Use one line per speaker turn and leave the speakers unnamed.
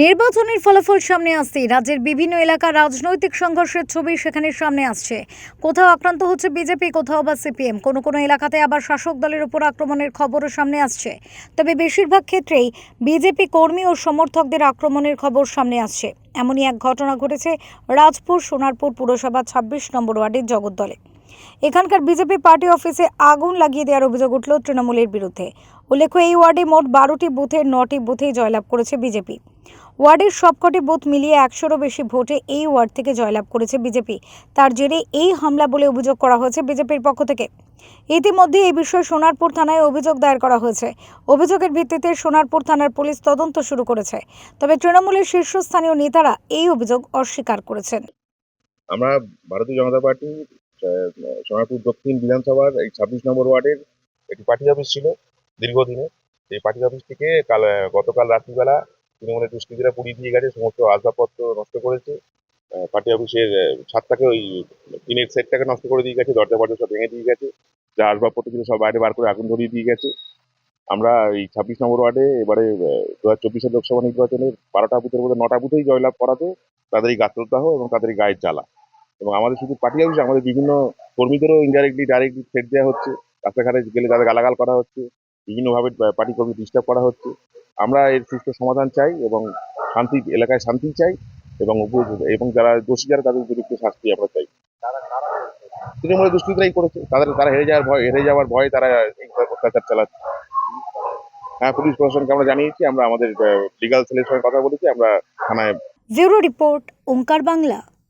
নির্বাচনের ফলাফল সামনে আসতেই রাজ্যের বিভিন্ন এলাকার রাজনৈতিক সংঘর্ষের ছবি সেখানে সামনে আসছে। কোথাও আক্রান্ত হচ্ছে বিজেপি, কোথাও বা সিপিএম। কোনো কোনো এলাকাতে আবার শাসক দলের উপর আক্রমণের খবরও সামনে আসছে। তবে বেশিরভাগ ক্ষেত্রেই বিজেপি কর্মী ও সমর্থকদের আক্রমণের খবর সামনে আসছে। এমনই এক ঘটনা ঘটেছে রাজপুর সোনারপুর পুরসভা ছাব্বিশ নম্বর ওয়ার্ডের জগদ্দলে। এখানকার বিজেপি পার্টি অফিসে আগুন লাগিয়ে দেওয়ার অভিযোগ উঠল তৃণমূলের বিরুদ্ধে। উল্লেখ্য, এই ওয়ার্ডে মোট বারোটি বুথের নটি বুথেই জয়লাভ করেছে বিজেপি। ওয়ার্ডের সবকটি বুথ মিলিয়ে একশোরও বেশি ভোটে এই ওয়ার্ড থেকে জয়লাভ করেছে বিজেপি। তার জেরে এই হামলা বলে অভিযোগ করা হয়েছে বিজেপির পক্ষ থেকে। ইতিমধ্যে এই বিষয়ে সোনারপুর থানায় অভিযোগ দায়ের করা হয়েছে। অভিযোগের ভিত্তিতে সোনারপুর থানার পুলিশ তদন্ত শুরু করেছে। তবে তৃণমূলের শীর্ষস্থানীয় নেতারা এই অভিযোগ অস্বীকার করেছেন।
আমরা ভারতীয় জনতা পার্টি সোনারপুর দক্ষিণ বিধানসভার এই ছাব্বিশ নম্বর ওয়ার্ডের একটি পার্টি অফিস ছিল দীর্ঘদিনে সেই পার্টি অফিস থেকে কাল, গতকাল রাত্রিবেলা তৃণমূলের দুষ্কৃতীরা পুড়িয়ে দিয়ে গেছে, সমস্ত আসবাবপত্র নষ্ট করেছে। পার্টি অফিসের ছাদটাকে ওই টিনের সেটটাকে নষ্ট করে দিয়ে গেছে, দরজা ফরজা সব ভেঙে দিয়ে গেছে, যা আসবাবপত্র ছিল সব বাইরে বার করে আগুন ধরিয়ে দিয়ে গেছে। আমরা এই ছাব্বিশ নম্বর ওয়ার্ডে, এবারে দু হাজার চব্বিশের লোকসভা নির্বাচনের বারোটা বুথের মধ্যে, নটা বুথেই জয়লাভ করাতে তাদেরই গাত্রদাহ এবং তাদেরই গায়ের জ্বালা। এবং আমাদের শুধু পার্টি অফিস, আমাদের বিভিন্ন কর্মীদেরও ইনডাইরেক্টলি ডাইরেক্টলি থ্রেট দেওয়া হচ্ছে। রাস্তাঘাটে গেলে তাদের গালাগাল করা হচ্ছে। বিভিন্নভাবে পার্টি কর্মী ডিস্টার্ব করা হচ্ছে। আমরা এর সুষ্ঠু সমাধান চাই এবং শান্তি, এলাকায় শান্তি চাই এবং এবং যারা দোষী যারা তাদের উপযুক্ত শাস্তি আমরা চাই। তৃণমূলের দুষ্কৃতীরাই করেছে, তাদের, তারা হেরে যাওয়ার ভয়, হেরে যাওয়ার ভয়ে তারা অত্যাচার চালাচ্ছে। হ্যাঁ পুলিশ প্রশাসনকে আমরা জানিয়েছি, আমরা আমাদের লিগাল সেলের সঙ্গে কথা বলেছি, আমরা থানায়
ব্যুরো রিপোর্ট ওঙ্কার বাংলা।